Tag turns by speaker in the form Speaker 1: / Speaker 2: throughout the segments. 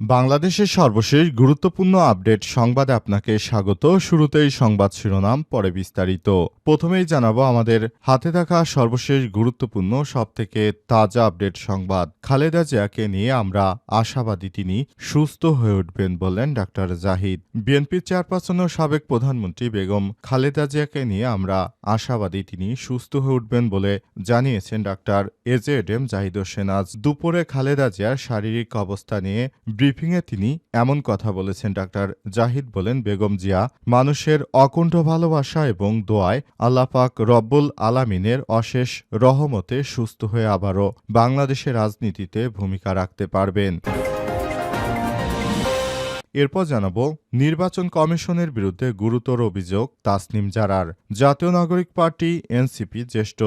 Speaker 1: বাংলাদেশের সর্বশেষ গুরুত্বপূর্ণ আপডেট সংবাদে আপনাকে স্বাগত। শুরুতেই সংবাদ শিরোনাম, পরে বিস্তারিত। প্রথমেই জানাব আমাদের হাতে থাকা সর্বশেষ গুরুত্বপূর্ণ, সবথেকে তাজা আপডেট সংবাদ। খালেদা জিয়াকে নিয়ে আমরা আশাবাদী তিনি সুস্থ হয়ে উঠবেন বললেন ডাক্তার জাহিদ। বিএনপির চেয়ারপারসন ও সাবেক প্রধানমন্ত্রী বেগম খালেদা জিয়াকে নিয়ে আমরা আশাবাদী তিনি সুস্থ হয়ে উঠবেন বলে জানিয়েছেন doctor AZ M Zahid Hossain. আজ দুপুরে খালেদা জিয়ার শারীরিক অবস্থা নিয়ে ব্রিফিংয়ে তিনি এমন কথা বলেছেন, ডাক্তার জাহিদ বলেন, বেগম জিয়া মানুষের অকুণ্ঠ ভালোবাসা এবং দোয়ায় আল্লাপাক রব্বুল আলামিনের অশেষ রহমতে সুস্থ হয়ে আবারও বাংলাদেশের রাজনীতিতে ভূমিকা রাখতে পারবেন। এরপর জানাব, নির্বাচন কমিশনের বিরুদ্ধে গুরুতর অভিযোগ তাসনিম জারার। জাতীয় নাগরিক পার্টি, এনসিপি, জ্যেষ্ঠ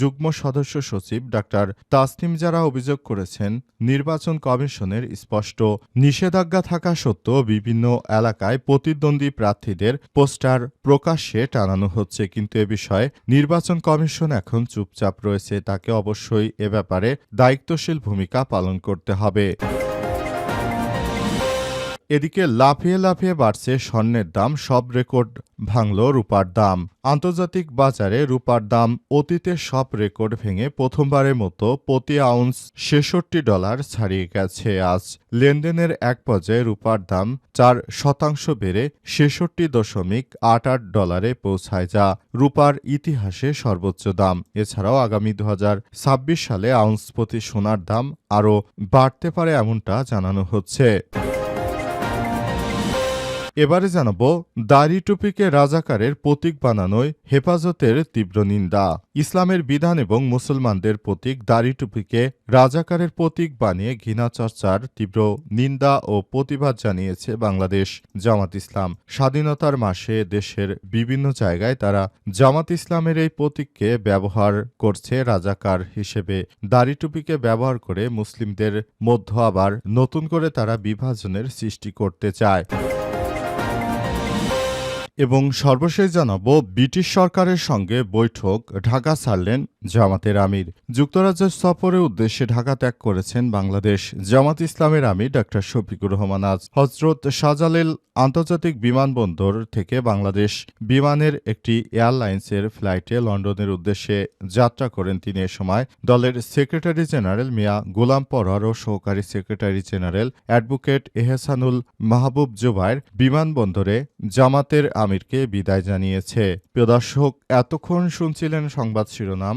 Speaker 1: যুগ্ম সদস্য সচিব ডাক্তার তাসনিম জারা অভিযোগ করেছেন, নির্বাচন কমিশনের স্পষ্ট নিষেধাজ্ঞা থাকা সত্ত্বেও বিভিন্ন এলাকায় প্রতিদ্বন্দ্বী প্রার্থীদের পোস্টার প্রকাশ্যে টানানো হচ্ছে। কিন্তু এ বিষয়ে নির্বাচন কমিশন এখন চুপচাপ রয়েছে, তাকে অবশ্যই এ ব্যাপারে দায়িত্বশীল ভূমিকা পালন করতে হবে। এদিকে লাফিয়ে লাফিয়ে বাড়ছে স্বর্ণের দাম, সব রেকর্ড ভাঙল রূপার দাম। আন্তর্জাতিক বাজারে রূপার দাম অতীতের সব রেকর্ড ভেঙে প্রথমবারের মতো প্রতি আউন্স ছেষট্টি ডলার ছাড়িয়ে গেছে আজ। লেনদেনের এক পর্যায়ে রূপার দাম চার শতাংশ বেড়ে ছেষট্টি দশমিক আট আট ডলারে পৌঁছায় যা রূপার ইতিহাসে সর্বোচ্চ দাম। এছাড়াও আগামী দু হাজার ছাব্বিশ সালে আউন্স প্রতি সোনার দাম আরও বাড়তে পারে এমনটা জানানো হচ্ছে। এবারে জানাব, দাড়ি টুপিকে রাজাকারের প্রতীক বানানোয় হেফাজতের তীব্র নিন্দা। ইসলামের বিধান এবং মুসলমানদের প্রতীক দাড়ি টুপিকে রাজাকারের প্রতীক বানিয়ে ঘৃণা চর্চার তীব্র নিন্দা ও প্রতিবাদ জানিয়েছে বাংলাদেশ জামাত ইসলাম। স্বাধীনতার মাসে দেশের বিভিন্ন জায়গায় তারা জামাত ইসলামের এই প্রতীককে ব্যবহার করছে রাজাকার হিসেবে। দাড়ি টুপিকে ব্যবহার করে মুসলিমদের মধ্য আবার নতুন করে তারা বিভাজনের সৃষ্টি করতে চায়। এবং সর্বশেষ জানাব ব্রিটিশ সরকারের সঙ্গে বৈঠক ঢাকা ছাড়লেন জামাতের আমির। যুক্তরাজ্যের সফরের উদ্দেশ্যে ঢাকা ত্যাগ করেছেন বাংলাদেশ। জামাত ইসলামের আমির ডাক্তার শফিকুর রহমান আজ হজরত শাহজালেল আন্তর্জাতিক বিমানবন্দর থেকে বাংলাদেশ বিমানের একটি এয়ারলাইন্সের ফ্লাইটে লন্ডনের উদ্দেশ্যে যাত্রা করেন। তিনি এ সময় দলের সেক্রেটারি জেনারেল মিয়া গোলাম পরর ও সহকারী secretary general advocate Ehsanul Mahbub Zubair বিমানবন্দরে জামাতের আমিরকে বিদায় জানিয়েছে। প্রিয় দর্শক, এতক্ষণ শুনছিলেন সংবাদ শিরোনাম।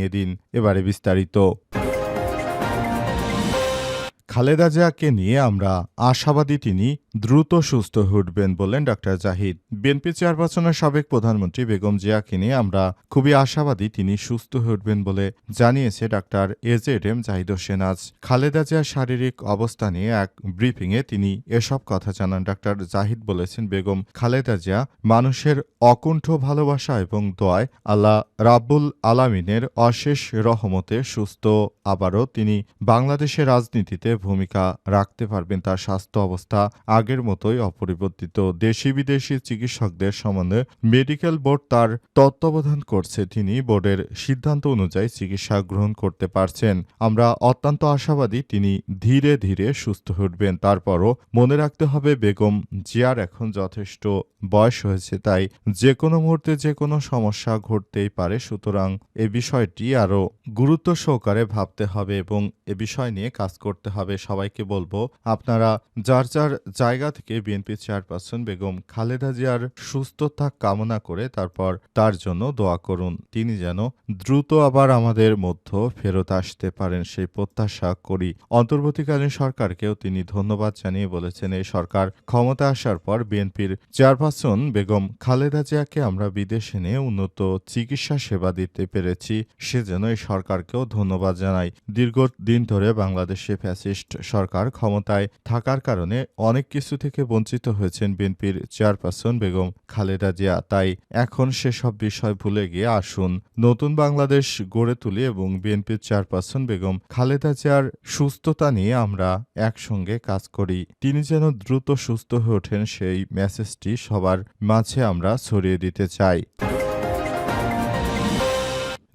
Speaker 1: দিন এবারে বিস্তারিত। খালেদা জিয়াকে নিয়ে আমরা আশাবাদী তিনি দ্রুত সুস্থ উঠবেন বললেন ডক্টর জাহিদ। বিএনপি চেয়ারপারসনের সাবেক প্রধানমন্ত্রী বেগম জিয়াকে নিয়ে আমরা খুবই আশাবাদী তিনি সুস্থ হয়ে উঠবেন বলে জানিয়েছে doctor AZ M Zahid Hossain আজ। খালেদা জিয়ার শারীরিক অবস্থা নিয়ে এক ব্রিফিংয়ে তিনি এসব কথা জানান। ডাক্তার জাহিদ বলেছেন, বেগম খালেদা জিয়া মানুষের অকুণ্ঠ ভালোবাসা এবং দোয়ায় আল্লাহ রাব্বুল আলামিনের অশেষ রহমতে সুস্থ। আবারও তিনি বাংলাদেশের রাজনীতিতে ভূমিকা রাখতে পারবেন, তার স্বাস্থ্য অবস্থা আগের মতোই অপরিবর্তিত দেশি বিদেশি চিকিৎসকদের সমন্বয়ে মেডিকেল বোর্ড তার তত্ত্বাবধান করছে। তিনি বোর্ডের সিদ্ধান্ত অনুযায়ী চিকিৎসা গ্রহণ করতে পারছেন। আমরা অত্যন্ত আশাবাদী তিনি ধীরে ধীরে সুস্থ উঠবেন। তারপরও মনে রাখতে হবে, বেগম জিয়ার এখন যথেষ্ট বয়স হয়েছে, তাই যে কোনো মুহূর্তে যে কোনো সমস্যা ঘটতেই পারে। সুতরাং এ বিষয়টি আরও গুরুত্ব সহকারে ভাবতে হবে এবং এ বিষয় নিয়ে কাজ করতে হবে। সবাইকে বলব, আপনারা যার যার জায়গা থেকে বিএনপি চেয়ারপারসন বেগম খালেদা জিয়ার সুস্থতা কামনা করে তারপর তার জন্য দোয়া করুন। তিনি যেন দ্রুত আবার আমাদের মধ্য ফেরত আসতে পারেন, সেই প্রত্যাশা করি। অন্তর্বর্তীকালীন সরকারকেও তিনি ধন্যবাদ জানিয়ে বলেছেন, এই সরকার ক্ষমতা আসার পর বিএনপির চেয়ারপারসন বেগম খালেদা জিয়াকে আমরা বিদেশে নিয়ে উন্নত চিকিৎসা সেবা দিতে পেরেছি। সেজন্য এই সরকারকেও ধন্যবাদ জানাই দীর্ঘদিন ধরে বাংলাদেশে ফ্যাসিস্ট সরকার ক্ষমতায় থাকার কারণে অনেক কিছু থেকে বঞ্চিত হয়েছেন বিএনপির চেয়ারপারসন বেগম খালেদা জিয়া। তাই এখন সেসব বিষয় ভুলে গিয়ে আসুন। নতুন বাংলাদেশ গড়ে তুলি এবং বিএনপির চেয়ারপারসন বেগম খালেদা জিয়ার সুস্থতা নিয়ে আমরা একসঙ্গে কাজ করি। তিনি যেন দ্রুত সুস্থ হয়ে ওঠেন সেই মেসেজটি সবার মাঝে আমরা ছড়িয়ে দিতে চাই।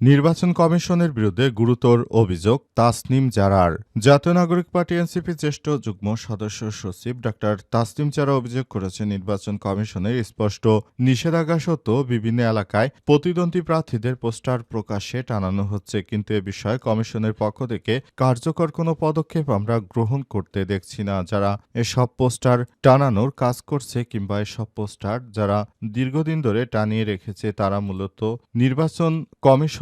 Speaker 1: নির্বাচন কমিশনের বিরুদ্ধে গুরুতর অভিযোগ, তাসনিম জারার। জাতীয় নাগরিক পার্টি এনসিপি জ্যেষ্ঠ যুগ্ম সদস্য সচিব ডাক্তার তাসনিম জারা অভিযোগ করেছেন নির্বাচন কমিশনের স্পষ্ট নিষেধাজ্ঞা সত্ত্বেও বিভিন্ন এলাকায় প্রতিদ্বন্দ্বী প্রার্থীদের পোস্টার প্রকাশ্যে টানানো হচ্ছে। কিন্তু এ বিষয়ে কমিশনের পক্ষ থেকে কার্যকর কোনো পদক্ষেপ আমরা গ্রহণ করতে দেখছি না। যারা এসব পোস্টার টানানোর কাজ করছে কিংবা এসব পোস্টার যারা দীর্ঘদিন ধরে টানিয়ে রেখেছে, তারা মূলত নির্বাচন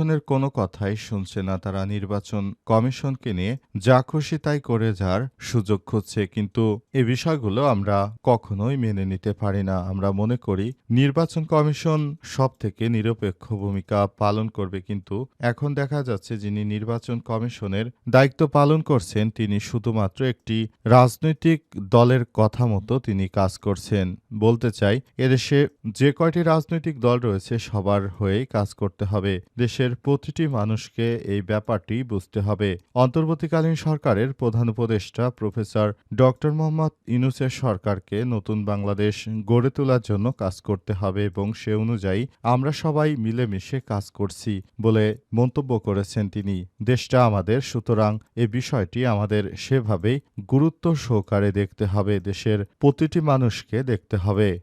Speaker 1: কমিশনের কোনো কথাই শুনছে না তারা। নির্বাচন কমিশনকে নিয়ে যা খুশি তাই করে যার সুযোগ খুঁজছে, কিন্তু এ বিষয়গুলো আমরা কখনোই মেনে নিতে পারি না। আমরা মনে করি, নির্বাচন কমিশন সব থেকে নিরপেক্ষ ভূমিকা পালন করবে, কিন্তু এখন দেখা যাচ্ছে যিনি নির্বাচন কমিশনের দায়িত্ব পালন করছেন, তিনি শুধুমাত্র একটি রাজনৈতিক দলের কথা মতো তিনি কাজ করছেন। বলতে চাই, এদেশে যে কয়টি রাজনৈতিক দল রয়েছে সবার হয়েই কাজ করতে হবে। দেশের প্রতিটি মানুষকে এই ব্যাপারটি বুঝতে হবে। অন্তর্বর্তীকালীন সরকারের প্রধান উপদেষ্টা প্রফেসর ডক্টর মোহাম্মদ ইনুসের সরকারকে নতুন বাংলাদেশ গড়ে তোলার জন্য কাজ করতে হবে এবং সে অনুযায়ী আমরা সবাই মিলেমিশে কাজ করছি বলে মন্তব্য করেছেন তিনি। দেশটা আমাদের, সুতরাং এ বিষয়টি আমাদের সেভাবেই গুরুত্ব সহকারে দেখতে হবে। দেশের প্রতিটি মানুষকে দেখতে হবে।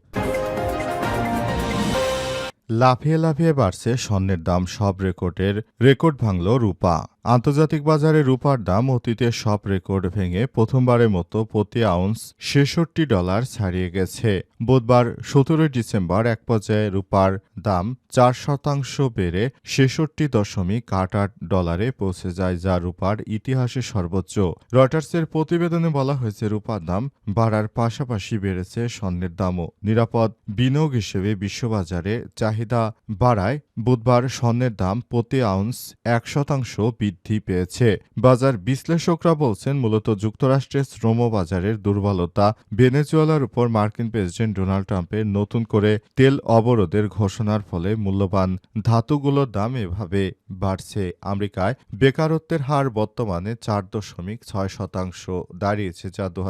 Speaker 1: লাফিয়ে লাফিয়ে বাড়ছে স্বর্ণের দাম সব রেকর্ডের রেকর্ড ভাঙল রূপা। আন্তর্জাতিক বাজারে রূপার দাম অতীতের সব রেকর্ড ভেঙে প্রথমবারের মতো প্রতি আউন্স ছেষট্টি ডলার ছাড়িয়ে গেছে। বুধবার সতেরোই ডিসেম্বর এক পর্যায়ে রূপার দাম চার শতাংশ বেড়ে ছেষট্টি দশমিক আট আট ডলারে পৌঁছে যায়, যা রূপার ইতিহাসে সর্বোচ্চ। রয়টার্সের প্রতিবেদনে বলা হয়েছে, রূপার দাম বাড়ার পাশাপাশি বেড়েছে স্বর্ণের দামও। নিরাপদ বিনিয়োগ হিসেবে বিশ্ববাজারে চাহিদা বাড়ায় বুধবার স্বর্ণের দাম প্রতি আউন্স এক শতাংশ বৃদ্ধি পেয়েছে। বাজার বিশ্লেষকরা বলছেন, মূলত যুক্তরাষ্ট্রের শ্রম বাজারের দুর্বলতা ভেনেজুয়েলার উপর মার্কিন প্রেসিডেন্ট ডোনাল্ড ট্রাম্পের নতুন করে তেল অবরোধের ঘোষণার ফলে মূল্যবান ধাতুগুলোর দাম এভাবে বাড়ছে। আমেরিকায় বেকারত্বের হার বর্তমানে চার দশমিক ছয় শতাংশ দাঁড়িয়েছে, যা দু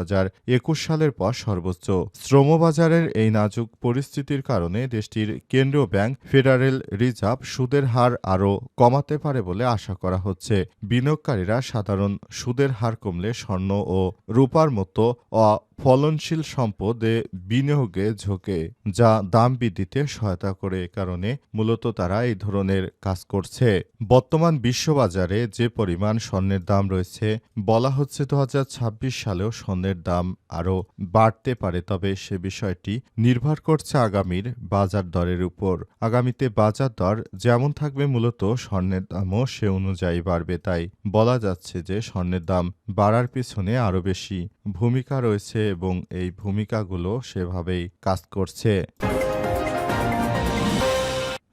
Speaker 1: সালের পর সর্বোচ্চ। শ্রমবাজারের এই নাজুক পরিস্থিতির কারণে দেশটির কেন্দ্রীয় ব্যাংক ফেডারেল রিজার্ভ সুদের হার আরও কমাতে পারে বলে আশা করা হচ্ছে। বিনিয়োগকারীরা সাধারণ সুদের হার কমলে স্বর্ণ ও রূপার মতো ফলনশীল সম্পদে বিনিয়োগে ঝোঁকে, যা দাম বৃদ্ধিতে সহায়তা করে কারণে মূলত তারা এই ধরনের কাজ করছে। বর্তমান বিশ্ববাজারে যে পরিমাণ স্বর্ণের দাম রয়েছে, বলা হচ্ছে দু হাজার ছাব্বিশ সালেও স্বর্ণের দাম আরও বাড়তে পারে, তবে সে বিষয়টি নির্ভর করছে আগামীর বাজার দরের উপর। আগামীতে বাজার দর যেমন থাকবে, মূলত স্বর্ণের দামও সে অনুযায়ী বাড়বে, তাই বলা যাচ্ছে যে স্বর্ণের দাম বাড়ার পিছনে আরও বেশি ভূমিকা রয়েছে এবং এই ভূমিকাগুলো সেভাবেই কাজ করছে।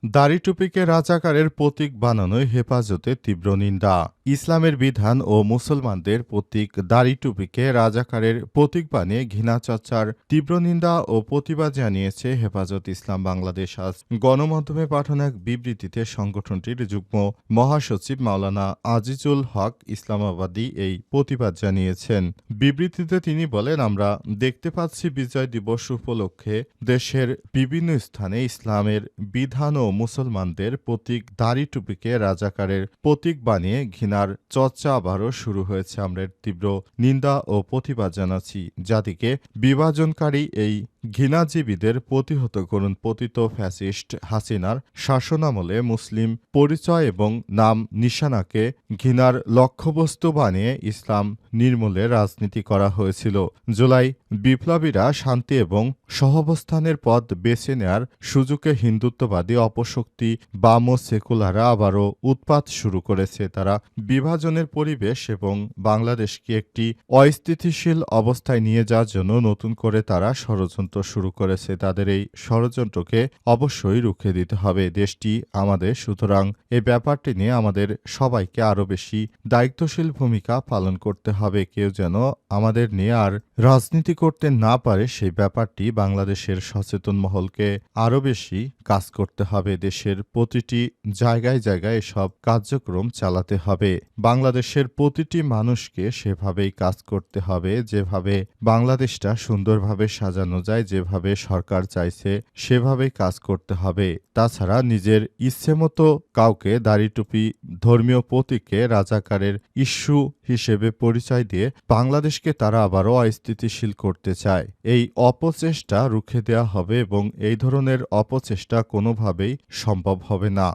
Speaker 1: দাড়ি টুপিকে রাজাকারের প্রতীক বানানোয় হেফাজতে তীব্র নিন্দা। ইসলামের বিধান ও মুসলমানদের প্রতীক দাড়ি টুপিকে রাজাকারের প্রতীক বানিয়ে ঘৃণা চর্চার তীব্র নিন্দা ও প্রতিবাদ জানিয়েছে হেফাজত ইসলাম বাংলাদেশ। আজ গণমাধ্যমে পাঠানো এক বিবৃতিতে সংগঠনটির যুগ্ম মহাসচিব মাওলানা আজিজুল হক ইসলামাবাদী এই প্রতিবাদ জানিয়েছেন। বিবৃতিতে তিনি বলেন, আমরা দেখতে পাচ্ছি বিজয় দিবস উপলক্ষে দেশের বিভিন্ন স্থানে ইসলামের বিধান ও মুসলমানদের প্রতীক দাড়ি টুপিকে রাজাকারের প্রতীক বানিয়ে ঘৃণার চর্চা আবারও শুরু হয়েছে। আমরা তীব্র নিন্দা ও প্রতিবাদ জানাচ্ছি। জাতিকে বিভাজনকারী এই ঘৃণাজীবীদের প্রতিহত করুন পতিত ফ্যাসিস্ট হাসিনার শাসনামলে মুসলিম পরিচয় এবং নাম নিশানাকে ঘৃণার লক্ষ্যবস্তু বানিয়ে ইসলাম নির্মূলে রাজনীতি করা হয়েছিল। জুলাই বিপ্লবীরা শান্তি এবং সহাবস্থানের পথ বেছে নেয়ার সুযোগে হিন্দুত্ববাদী অপশক্তি বাম ও সেকুলাররা আবারও উৎপাত শুরু করেছে। তারা বিভাজনের পরিবেশ এবং বাংলাদেশকে একটি অস্থিতিশীল অবস্থায় নিয়ে যাওয়ার জন্য নতুন করে তারা ষড়যন্ত্র শুরু করেছে তাদের এই ষড়যন্ত্রকে অবশ্যই রুখে দিতে হবে দেশটি আমাদের। সুতরাং এই ব্যাপারটি নিয়ে আমাদের সবাইকে আরও বেশি দায়িত্বশীল ভূমিকা পালন করতে হবে। কেউ যেন আমাদের নিয়ে আর রাজনীতি করতে না পারে সেই ব্যাপারটি বাংলাদেশের সচেতন মহলকে আরও বেশি কাজ করতে হবে। দেশের প্রতিটি জায়গায় জায়গায় এসব কার্যক্রম চালাতে হবে। বাংলাদেশের প্রতিটি মানুষকে সেভাবেই কাজ করতে হবে, যেভাবে বাংলাদেশটা সুন্দরভাবে সাজানো যায় যেভাবে সরকার চাইছে সেভাবে কাজ করতে হবে। তাছাড়া নিজের ইচ্ছে মতো কাউকে দাড়িটুপি ধর্মীয় প্রতীককে রাজাকারের ইস্যু হিসেবে পরিচয় দিয়ে বাংলাদেশকে তারা আবারও অস্থিতিশীল করতে চায়। এই অপচেষ্টা রুখে দেওয়া হবে এবং এই ধরনের অপচেষ্টা কোনোভাবেই সম্ভব হবে না।